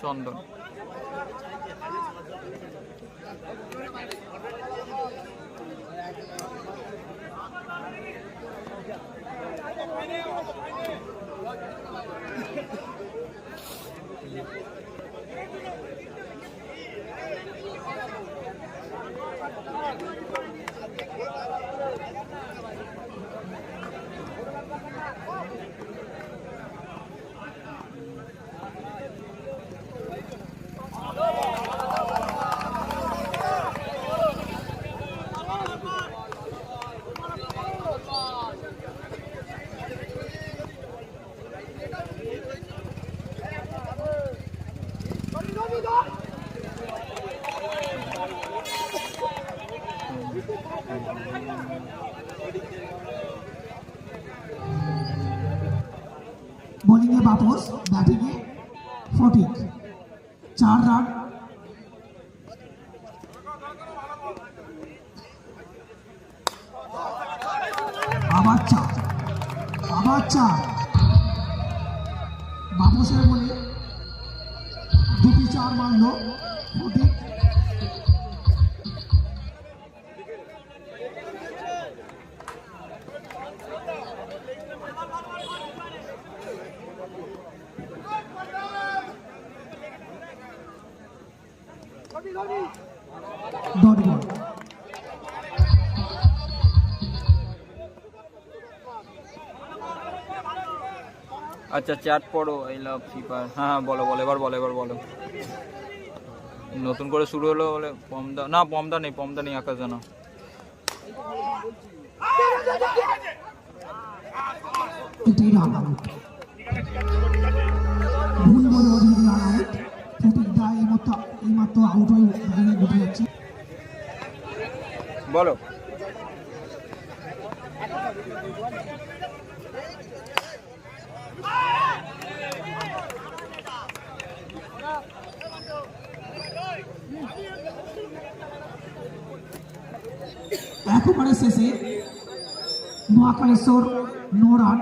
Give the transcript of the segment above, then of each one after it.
চন্দন বোলিংয়ে বাপস ব্যাটিংয়ে ফটিক চার রান আবার চার আবার চার। বাপসের বলে দুটি চার মারল। ডট বল আচ্ছা চ্যাট পড়ো আই লাভ ফ্রি ফায়ার হ্যাঁ হ্যাঁ বলো বলো এবার বলো এবার বলো। নতুন করে শুরু হলো বলে পমদা না পমদা নেই পমদা নেই আকাশ জানা। ভুল মাত্র আউট হয়ে উঠে যাচ্ছে বলো। একেবারে শেষে মহাকালেশ্বর নো রান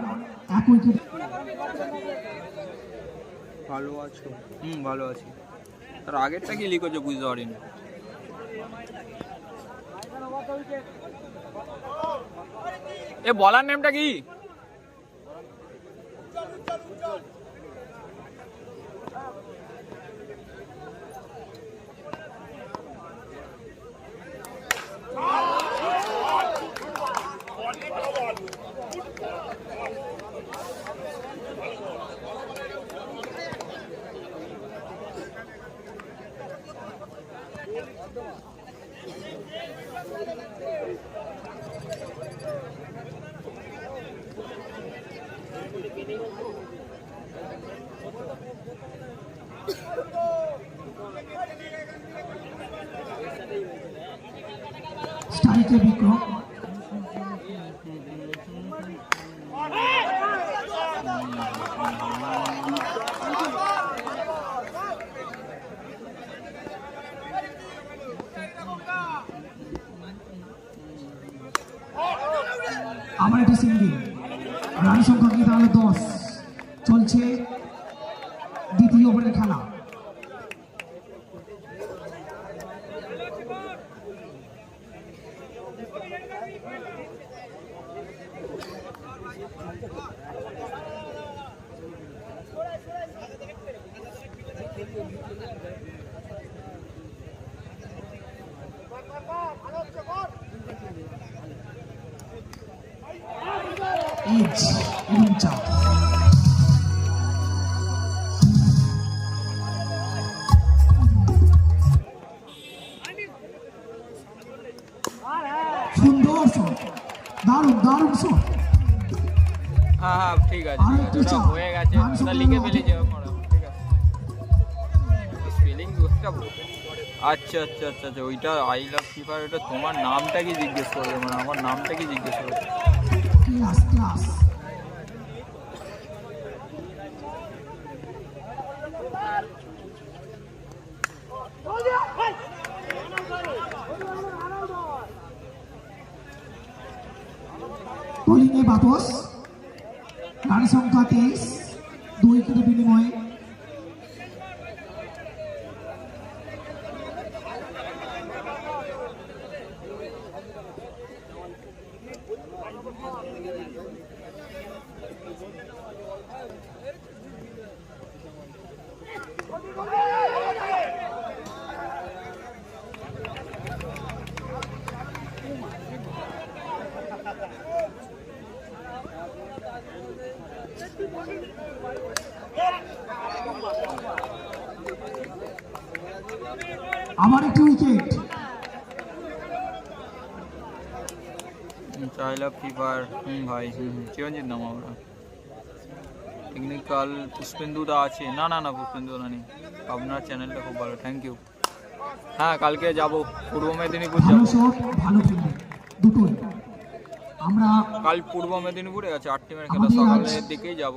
এক উইকেট ভালো আছো। হুম ভালো আছি। তার আগেরটা কি লিক হচ্ছে বুঝতে পারিনি। এ বলার নেমটা কি? স্ট্রাইকে বিক্রম আমার একটি সিঙ্গি রান সংখ্যা কি তাহলে দশ চলছে দ্বিতীয় ওভারের খেলা এজ এবং চাপ সুন্দর আচ্ছা আচ্ছা আচ্ছা আচ্ছা ওইটা আই লাভ ফ্রি ফায়ার ওটা তোমার নামটা কি জিজ্ঞেস করবে? মানে আমার নামটা কি জিজ্ঞেস করবে? ক্লাস ক্লাস বোলিংয়ে বাপস রান সংখ্যা তেইশ দুই উইকেটের বিনিময়ে আবার একটি উইকেট চাইলা ফায়ার হুম ভাই হুম হুম চিরঞ্জিত নাম আমরা। টেকনিক্যাল পুষ্পেন্দু দা আছে। না না না পুষ্পেন্দু দা নেই। আপনার চ্যানেলটা খুব ভালো থ্যাংক ইউ হ্যাঁ কালকে যাব। পূর্ব মেদিনীপুর যাব। ভালো দুটোই আমরা কাল পূর্ব মেদিনীপুরে আছে আট টিমের খেলা। সকালের দিকেই যাব।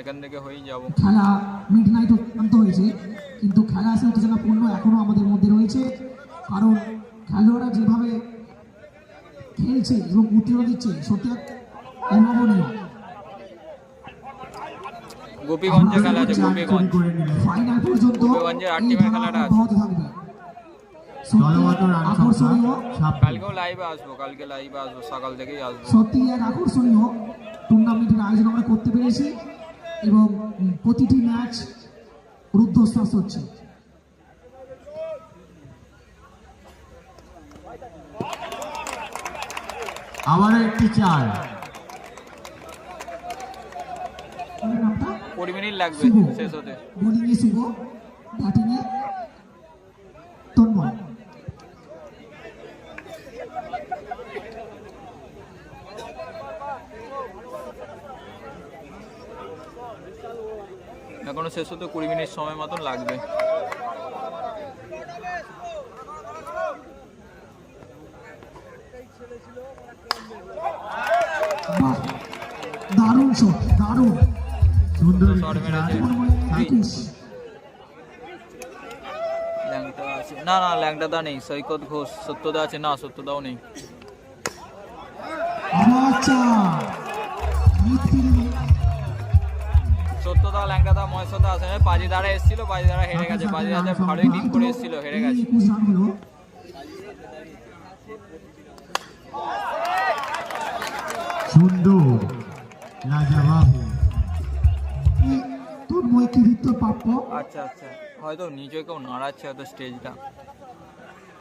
এখান থেকে হয়েই যাব। খেলা মিড নাইট অত্যন্ত হয়েছে। কিন্তু খেলা আসে উত্তেজনাপূর্ণ এখনও আমাদের মধ্যে রয়েছে। কারণ খেলোয়াড়রা যেভাবে খেলছে এবং উত্তেজনা দিচ্ছে সত্যি এক অভাবনীয়। গোপীগঞ্জে খেলা আছে গোপীগঞ্জ। ফাইনাল পর্যন্ত গোপীগঞ্জের খেলাটা আছে। কালকেও লাইভে আসব কালকে লাইভে আসব সকাল থেকেই আসব। সত্যি এক আকর্ষণীয় টুর্নামেন্টের আয়োজন আমরা করতে পেরেছি এবং প্রতিটি ম্যাচ রুদ্ধশ্বাস হচ্ছে। আবারও একটি চার নামটা কুড়ি মিনিট লাগবে শেষ হতে। বোলিংয়ে শুভ? তন্ময় এখনও শেষ হতে কুড়ি মিনিট সময় মতন লাগবে। দারুণ শট দারুণ। সুন্দর শট মেরেছে। ল্যাংটা আছে। না না ল্যাংটাদা নেই সৈকত ঘোষ। সত্যদা আছে না সত্যদাও নেই। আবার আছে। না পাজিদারা এসেছিল পাজিদারা হেরে গেছে পাজিদারা ভালোই টিম করে এসেছিল হেরে গেছে। প্রাপ্য আচ্ছা আচ্ছা। হয়তো কেউ নাড়াচ্ছে হয়তো স্টেজটা।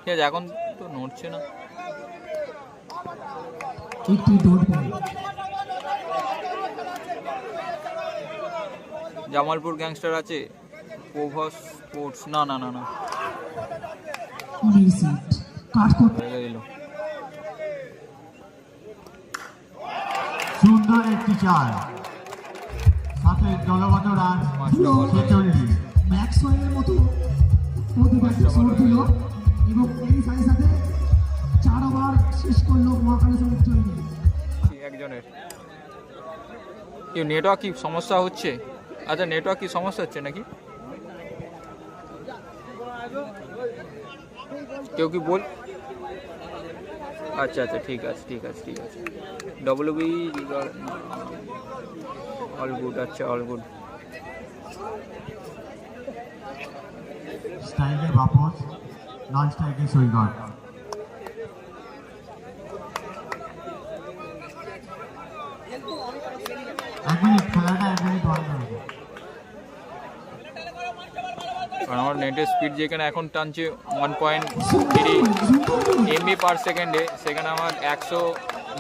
ঠিক আছে এখন তো নড়ছে না। জামালপুর গ্যাংস্টার আছে? কোভাস স্পোর্টস না না না না। সুন্দর একটি চার। সাথে দলগত রান ছেচল্লিশ ম্যাক্সওয়েলের মতো দিল এবং এই সাথে সাথে চার ওভার শেষ করল একজনের। কি নেটওয়ার্ক কি সমস্যা হচ্ছে? আচ্ছা নেটওয়ার্ক কি সমস্যা হচ্ছে নাকি? কেউ কি বল আচ্ছা আচ্ছা ঠিক আছে ঠিক আছে ঠিক আছে। ডব্লিউ বি অল গুড আচ্ছা অল গুড খেলাটা এক হবে কারণ আমার নেটের স্পিড যেখানে এখন টানছে one point three MB per সেকেন্ডে সেখানে আমার একশো,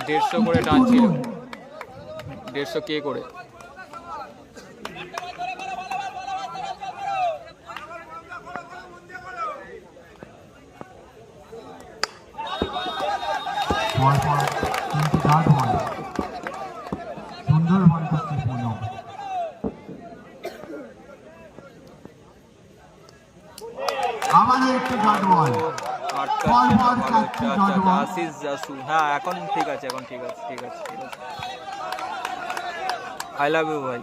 দেড়শো করে টানছিল। দেড়শো কে করে? পর পর তিনটি ডাট বল সুন্দর বল করছে পুনম আবারও একটি ডাট বল আটটা বল, আছে না, বল, ভালো হচ্ছে চারটে আচ্ছা dot আচ্ছা ball। আশিস জাসু হ্যাঁ এখন ঠিক আছে এখন ঠিক আছে ঠিক আছে ঠিক আছে। আই লাভ ইউ ভাই।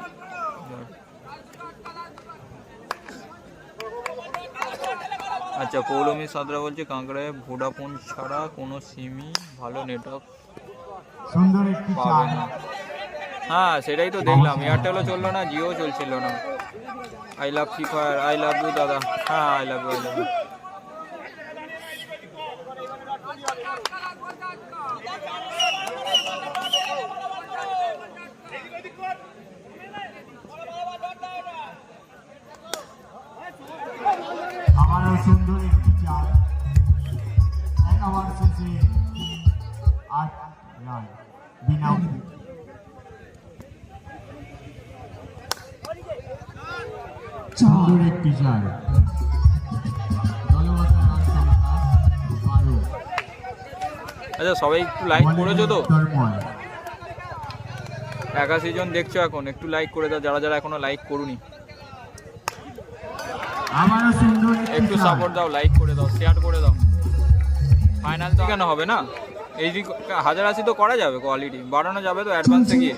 আচ্ছা পৌলমী সাদরা বলছে কাঁকড়ায় ভোডাফোন ছাড়া কোনো সিমই ভালো নেটওয়ার্ক পাবে না। হ্যাঁ সেটাই তো দেখলাম। এয়ারটেলও চলল না জিও চলছিল না। I love Free Fire I love you দাদা। হ্যাঁ I love you I love you আবারও সুন্দর একটি এক ওভার শেষে আট রান বিনা সুন্দর আচ্ছা সবাই একটু লাইক করেছ তো? একাশি জন দেখছ এখন একটু লাইক করে দাও যারা যারা এখনও লাইক করুনি। একটু সাপোর্ট দাও লাইক করে দাও শেয়ার করে দাও। ফাইনাল তো কেন হবে না? এই যে হাজার আশি তো করা যাবে কোয়ালিটি বাড়ানো যাবে তো অ্যাডভান্সে গিয়ে।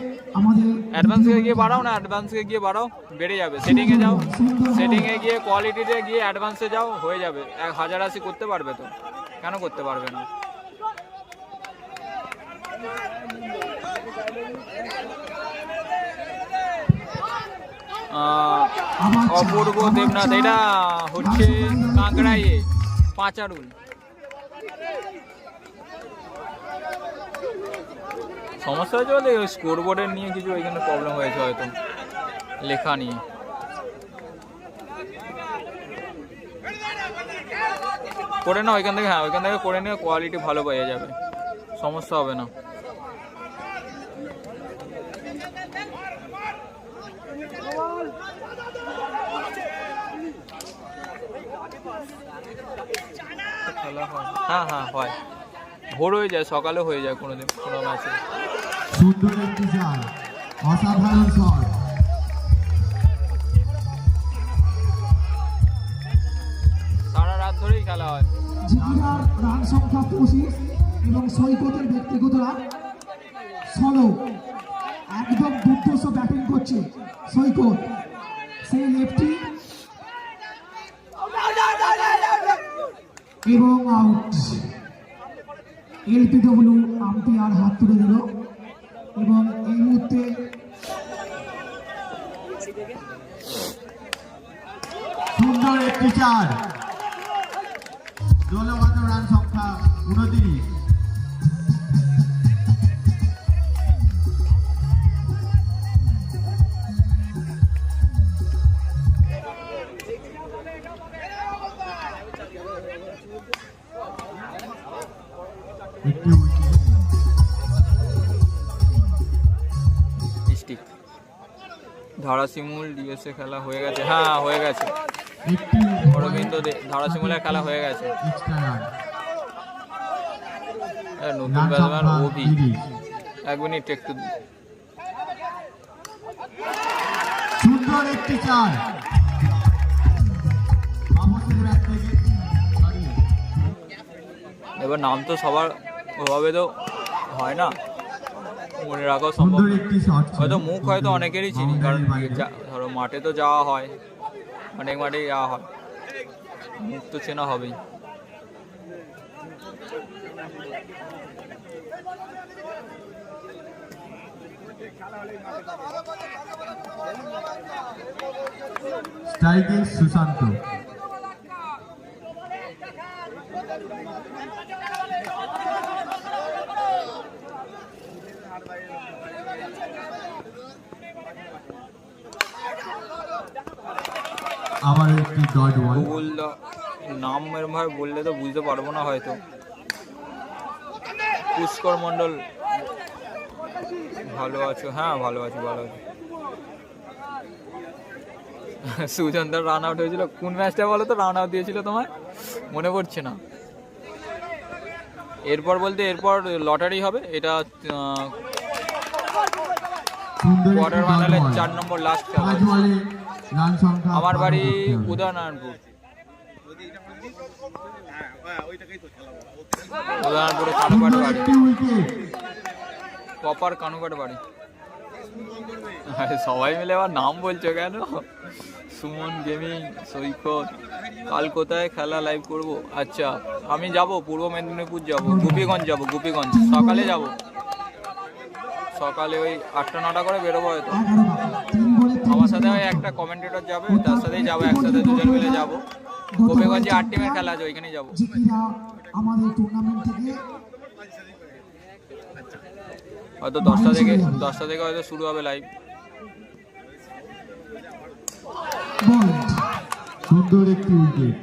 অ্যাডভান্সে গিয়ে বাড়াও না অ্যাডভান্সে গিয়ে বাড়াও বেড়ে যাবে। সেটিংয়ে যাও সেটিংয়ে গিয়ে কোয়ালিটিতে গিয়ে অ্যাডভান্সে যাও হয়ে যাবে। এক হাজার আশি করতে পারবে তো? কেন করতে পারবে না আহ, আবার চার, অপূর্ব দেবনাথ, এটা হচ্ছে কাঁকড়াইয়ে পাঁচারুল। সমস্যা হয়েছে বলে ওই স্কোর বোর্ডের নিয়ে কিছু ওইখানে প্রবলেম হয়েছে হয়তো, লেখা নিয়ে। করে না ওইখান থেকে হ্যাঁ ওইখান থেকে করে নিয়ে কোয়ালিটি ভালো পেয়ে যাবে, সমস্যা হবে না। হয়। হ্যাঁ হ্যাঁ ভোর হয়ে যায় সকালে হয়ে যায় কোনো দিন কোনো ম্যাচে সুন্দর একটি চার অসাধারণ শট। সারা রাত ধরেই খেলা হয়। জিকিরার রান সংখ্যা পঁচিশ এবং সৈকতের ব্যক্তিগত রান ষোলো। একদম দুর্ধর্ষ ব্যাটিং করছে সৈকত। সেই লেফটি এবং আউট এলপিডব্লিউ আম্পায়ার হাত তুলে দিল এবং এই মুহূর্তে সুন্দর একটি চার। দলগত রান সংখ্যা উনত্রিশ। ধারাসিমুল ডিএসএ খেলা হয়ে গেছে। হ্যাঁ হয়ে গেছে। অরবিন্দ দে ধারাসিমুলের খেলা হয়ে গেছে। নতুন ব্যাটসম্যান তিরিশ এক মিনিট একটু সুন্দর একটি চার। এবার নাম তো সবার ওভাবে তো হয় না। মনে রাখা সম্ভব হয়তো মুখ হয়তো অনেকেরই চিনি কারণ ধরো মাঠে তো যাওয়া হয় অনেক মাঠেই যাওয়া হয়। মুখ তো চেনা হবেই। স্ট্রাইকে সুশান্ত। আবার একটি ডট বল নাম ভাবে বললে তো বুঝতে পারব না হয়তো। পুষ্কর মণ্ডল। ভালো আছো? হ্যাঁ ভালো আছি ভালো আছি। সুজনদার রান আউট হয়েছিল। কোন ম্যাচটা বলো তো? রান আউট দিয়েছিল তোমার মনে পড়ছে না। এরপর বলতে এরপর লটারি হবে। এটা কোয়ার্টার ফাইনালের চার নম্বর লাস্ট সংখ্যা আমার বাড়ি। উদয়নারায়ণপুর। উদয়নারায়ণপুরে সুন্দর বাড়ি প্রপার কানুপাট বাড়ি। সবাই মিলে আবার নাম বলছো কেন? সুমন গেমিং সৈকত। কাল কোথায় খেলা লাইভ করব? আচ্ছা আমি যাব পূর্ব মেদিনীপুর যাব গোপীগঞ্জ যাব গোপীগঞ্জ। সকালে যাব। সকালে ওই আটটা নটা করে বেরোবো হয়তো। আমার সাথে হয় একটা কমেন্টেটর যাবে তার সাথেই যাব একসাথে দুজন মিলে যাব। গোপেগঞ্জে আট টিমের খেলা আছে ওইখানেই যাব। হয়তো দশটা থেকে দশটা থেকে হয়তো শুরু হবে লাইভ সুন্দর একটি উইকেট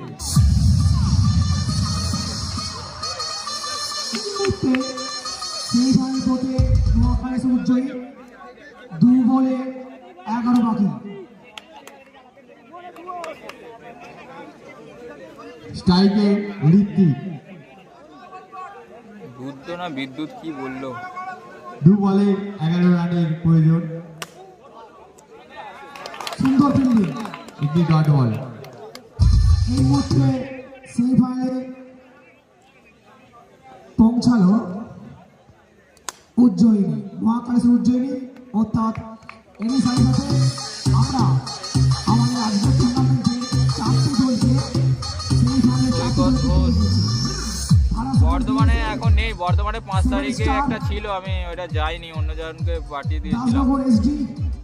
সেই ভাবে নোয়াখালী দু বলে এগারো বাকি। স্ট্রাইকে বুদ্ধ না বিদ্যুৎ কি বলল? দু বলে এগারো রানের প্রয়োজন। সুন্দর ফিল্ডিং। একটি ডট বল এই মুহূর্তে সেমিফাইনালে পৌঁছালো উজ্জয়িনী মহাকাশের উজ্জয়িনী অর্থাৎ এরই সাথে সাথে আমরা আমাদের আজকের টুর্নামেন্টে চারটে বর্ধমানে এখন নেই বর্ধমানে পাঁচ তারিখে একটা ছিল আমি ওটা যাইনি অন্য জনকে পাঠিয়ে দিয়েছিলাম।